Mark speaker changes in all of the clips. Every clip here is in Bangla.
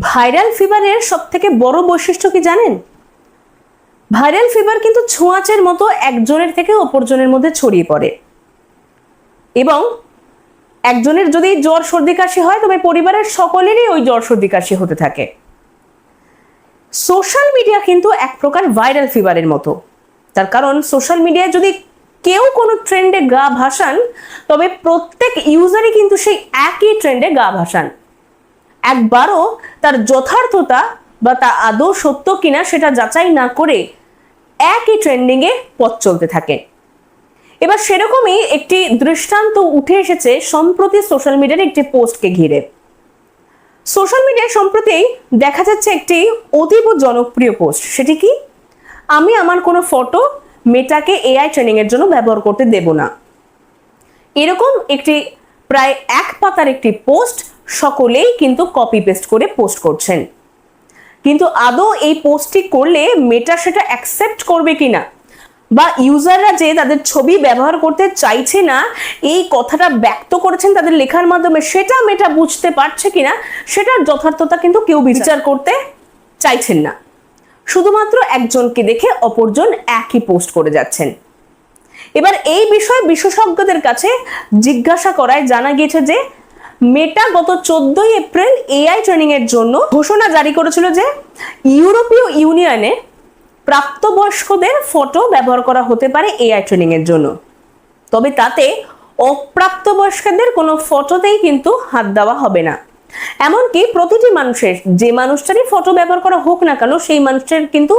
Speaker 1: ভাইরাল ফিভারের সব থেকে বড় বৈশিষ্ট্য কি জানেন? ভাইরাল ফিভার কিন্তু ছোঁয়াচের মতো একজনের থেকে অপরজনের মধ্যে ছড়িয়ে পড়ে। এবং একজনের যদি জ্বর সর্দি কাশি হয়, তবে পরিবারের সকলেরই ওই জ্বর সর্দি কাশি হতে থাকে। সোশ্যাল মিডিয়া কিন্তু এক প্রকার ভাইরাল ফিভারের মতো। তার কারণ, সোশ্যাল মিডিয়ায় যদি কেউ কোনো ট্রেন্ডে গা ভাসান, তবে প্রত্যেক ইউজারই কিন্তু সেই একই ট্রেন্ডে গা ভাসান। একবারও তার যথার্থতা বা তা আদৌ সত্য কিনা সেটা যাচাই না করে একই ট্রেন্ডিংয়ে পথ চলতে থাকে। এবার সেরকমই একটি দৃষ্টান্ত উঠে এসেছে সম্প্রতি সোশ্যাল মিডিয়ার একটি পোস্টকে ঘিরে। সোশ্যাল মিডিয়ায় সম্প্রতি দেখা যাচ্ছে একটি অতীব জনপ্রিয় পোস্ট সেটি কি? আমি আমার কোনো ফটো মেটাকে এআই ট্রেনিং এর জন্য ব্যবহার করতে দেব না। এরকম একটি প্রায় এক পাতার একটি পোস্ট সকলেই কিন্তু কপি পেস্ট করে পোস্ট করছেন। কিন্তু আদৌ এই পোস্টটি করলে মেটা সেটা অ্যাকসেপ্ট করবে কিনা? বা ইউজাররা যে তাদের ছবি ব্যবহার করতে চাইছে না এই কথাটা ব্যক্ত করেছেন তাদের লেখার মাধ্যমে সেটা মেটা বুঝতে পারছে কিনা সেটার যথার্থতা কিন্তু কেউ বিচার করতে চাইছেন না। শুধুমাত্র একজনকে দেখে অপরজন একই পোস্ট করে যাচ্ছেন। এবার এই বিষয়ে বিশেষজ্ঞদের কাছে জিজ্ঞাসা করায় জানা গিয়েছে যে মেটা গত চোদ্দই এপ্রিল এআই ট্রেনিং এর জন্য ঘোষণা জারি করেছিল যে ইউরোপীয় ইউনিয়নে প্রাপ্তবয়স্কদের ফটো ব্যবহার করা হতে পারে এআই ট্রেনিং এর জন্য। তবে তাতে অপ্রাপ্তবয়স্কদের কোনো ফটোতেই কিন্তু হাত দেওয়া হবে না। এমনকি প্রতিটি মানুষের, যে মানুষটারই ফটো ব্যবহার করা হোক না কেন, সেই মানুষটার কিন্তু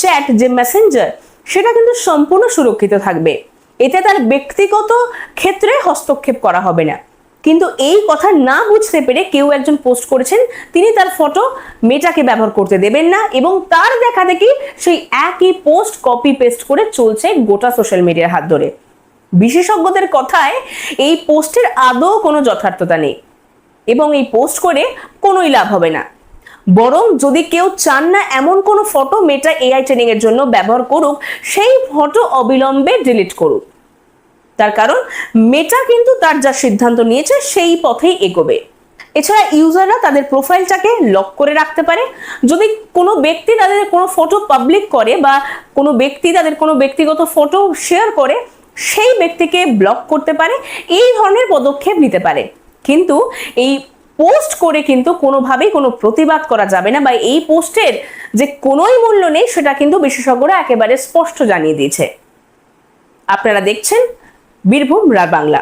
Speaker 1: চ্যাট যে মেসেঞ্জার সেটা কিন্তু সম্পূর্ণ সুরক্ষিত থাকবে। এতে তার ব্যক্তিগত ক্ষেত্রে হস্তক্ষেপ করা হবে না। কিন্তু এই কথা না বুঝতে পেরে কেউ একজন পোস্ট করেছেন, তিনি তার ফটো মেটাকে ব্যবহার করতে দেবেন না এবং তার দেখা দেখি সেই একই পোস্ট কপি পেস্ট করে চলছে গোটা সোশ্যাল মিডিয়ার হাত ধরে। বিশেষজ্ঞদের কথায় এই পোস্টের আদৌ কোনো যথার্থতা নেই এবং এই পোস্ট করে কোনোই লাভ হবে না। বরং যদি কেউ চান না এমন কোনো ফটো মেটা এআই ট্রেনিং এর জন্য ব্যবহার করুক, সেই ফটো অবিলম্বে ডিলিট করুক। তার কারণ মেটা কিন্তু তার যা সিদ্ধান্ত নিয়েছে সেই পথেই এগোবে। এছাড়া ইউজাররা তাদের প্রোফাইলটাকে লক করে রাখতে পারে। যদি কোনো ব্যক্তি তাদের কোনো ফটো পাবলিক করে বা কোনো ব্যক্তি তাদের কোনো ব্যক্তিগত ফটো শেয়ার করে, সেই ব্যক্তিকে ব্লক করতে পারে, এই ধরনের পদক্ষেপ নিতে পারে। কিন্তু এই পোস্ট করে কিন্তু কোনোভাবেই কোনো প্রতিবাদ করা যাবে না বা এই পোস্টের যে কোনোই মূল্য নেই, সেটা কিন্তু বিশেষজ্ঞরা একেবারে স্পষ্ট জানিয়ে দিয়েছে। আপনারা দেখছেন বীরভূম রাত বাংলা